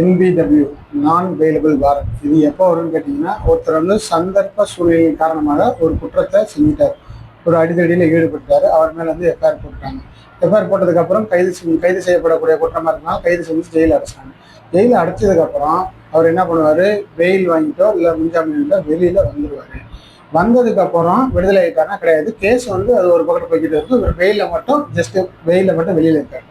NBW நான் வெயிலபிள் warrant இது எப்போ வரும்னு கேட்டிங்கன்னா ஒருத்தர் வந்து சந்தர்ப்ப சூழ்நிலை காரணமாக ஒரு குற்றத்தை செஞ்சிட்டார். ஒரு அடிதடியில் ஈடுபட்டார். அவர் மேலே வந்து எஃப்ஐஆர் போட்டுட்டாங்க எஃப்ஐஆர் போட்டதுக்கப்புறம் கைது செஞ்சு கைது செய்யப்படக்கூடிய குற்றமாக இருந்தாலும் கைது செஞ்சு ஜெயிலில் அடைச்சாங்க ஜெயிலில் அடைச்சதுக்கப்புறம் அவர் என்ன பண்ணுவார்? வெயில் வாங்கிட்டோ இல்லை முன்ஜாமீனில் வெளியில் வந்துடுவார் வந்ததுக்கப்புறம் விடுதலை ஆகிட்டாருன்னா கிடையாது. கேஸ் வந்து அது ஒரு பக்கத்தில் போய்கிட்டு இருக்கு வெயிலில் மட்டும் ஜஸ்ட்டு வெயிலில் மட்டும் வெளியில் இருக்கார்.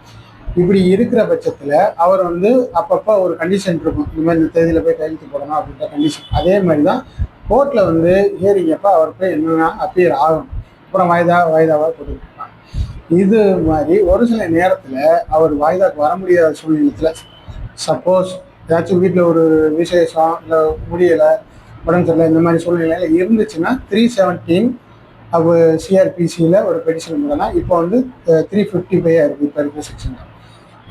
இப்படி இருக்கிற பட்சத்தில் அவர் வந்து அப்பப்போ ஒரு கண்டிஷன் இருக்கும். இந்த மாதிரி இந்த தேதியில் போய் கையெழுத்து போடணும் அப்படின்ற கண்டிஷன் அதே மாதிரி தான் கோர்ட்டில் வந்து ஹியரிங் அப்போ அவர் போய் என்னென்னா அப்பியர் ஆகணும். அப்புறம் வாய்தா வாய்தாவாக போட்டுக்கிட்டு இது மாதிரி ஒரு சில நேரத்தில் அவர் வாய்தாக்கு வர முடியாத சூழ்நிலத்தில் சப்போஸ் ஏதாச்சும் வீட்டில் ஒரு விசேஷம் இல்லை முடியலை உடம்பு சரியில்லை இந்த மாதிரி சூழ்நிலையில் இருந்துச்சுன்னா த்ரீ செவன்டீன் அவ சிஆர்பிசியில் ஒரு பெடிஷன் போடலாம். இப்போ வந்து த்ரீ ஃபிஃப்டி ஃபைவ் இருக்குது இப்போ இருக்கிற செக்ஷன்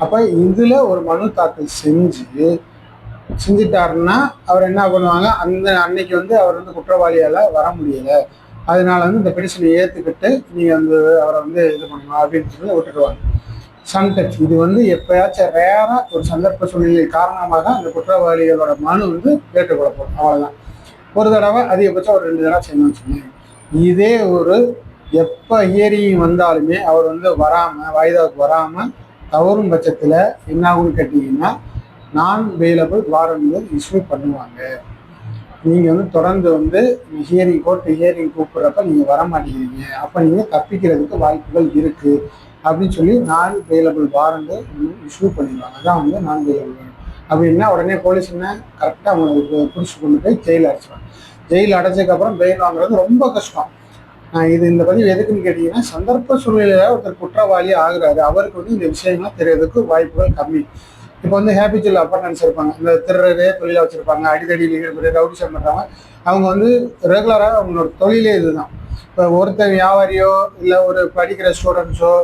அப்போ இதில் ஒரு மனு தாக்கல் செஞ்சு செஞ்சிட்டாருன்னா அவர் என்ன பண்ணுவாங்க? அந்த அன்னைக்கு வந்து அவர் வந்து குற்றவாளியால் வர முடியலை. அதனால வந்து இந்த பெடிஷனை ஏற்றுக்கிட்டு நீங்கள் வந்து அவரை வந்து இது பண்ணணும் அப்படின்னு சொல்லி விட்டுருவாங்க. சன்டச் இது வந்து எப்பயாச்சும் ரேராக ஒரு சந்தர்ப்ப சூழ்நிலை காரணமாக அந்த குற்றவாளிகளோட மனு வந்து ஏற்றுக்கொள்ளப்படும். அவ்வளோதான் ஒரு தடவை அதிகபட்சம் ஒரு ரெண்டு தடவை செய்யணும்னு வச்சுக்கோங்க இதே ஒரு எப்போ ஹியரிங் வந்தாலுமே அவர் வந்து வராமல் வாய்தாவுக்கு வராமல் தவறும் பட்சத்தில் என்ன ஆகும்னு கேட்டிங்கன்னா நான் வெயிலபிள் வாரண்ட் இஷ்யூ பண்ணுவாங்க. நீங்கள் வந்து தொடர்ந்து வந்து ஹியரிங் கோர்ட்டு ஹியரிங் கூப்பிட்றப்ப நீங்கள் வர மாட்டேங்கிறீங்க அப்போ நீங்கள் தப்பிக்கிறதுக்கு வாய்ப்புகள் இருக்குது அப்படின்னு சொல்லி நான் வெயிலபிள் வாரண்டு இஷ்யூ பண்ணிடுவாங்க. அதான் வந்து நான் வெயிலபிள் அப்படின்னா உடனே போலீஸ் என்ன? கரெக்டாக அவங்களுக்கு பிடிச்சி கொண்டு போய் ஜெயில் அடைச்சிடுவாங்க ஜெயில் அடைச்சதுக்கப்புறம் பெயில் வாங்குறது ரொம்ப கஷ்டம். இது இந்த பதிவு எதுக்குன்னு கேட்டீங்கன்னா சந்தர்ப்ப சூழ்நிலையில் ஒருத்தர் குற்றவாளி ஆகுறாரு. அவருக்கு வந்து இந்த விஷயங்கள்லாம் தெரியறதுக்கு வாய்ப்புகள் கம்மி. இப்போ வந்து ஹேபிச்சுவல் அப்பார்ட்மெண்ட்ஸ் இருப்பாங்க. இந்த திருடரே தொழிலாக வச்சுருப்பாங்க. அடிதடி ஈடுபட்டு ரவுடிசம் பண்ணுறாங்க அவங்க வந்து ரெகுலராக அவங்களோட தொழிலே இதுதான். இப்போ ஒருத்தர் வியாபாரியோ இல்லை ஒரு படிக்கிற ஸ்டூடெண்ட்ஸோ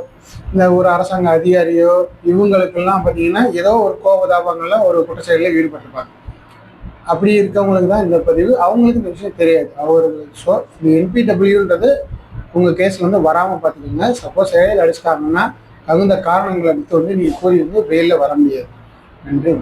இல்லை ஒரு அரசாங்க அதிகாரியோ இவங்களுக்கெல்லாம் பார்த்தீங்கன்னா ஏதோ ஒரு கோபதாபங்களில் ஒரு குற்றச்செயலில் ஈடுபட்டிருப்பாங்க. அப்படி இருக்கவங்களுக்கு தான் இந்த பதிவு. அவங்களுக்கு இந்த விஷயம் தெரியாது. அவர் ஸோ இந்த என்பிடபிள்யூன்றது உங்கள் கேஸில் வந்து வராமல் பார்த்துக்கோங்க. சப்போஸ் செயல் அடிச்சிட்டாங்கன்னா தகுந்த காரணங்களை வந்து நீங்கள் கூறி வந்து வெயிலில் வர முடியாது. நன்றி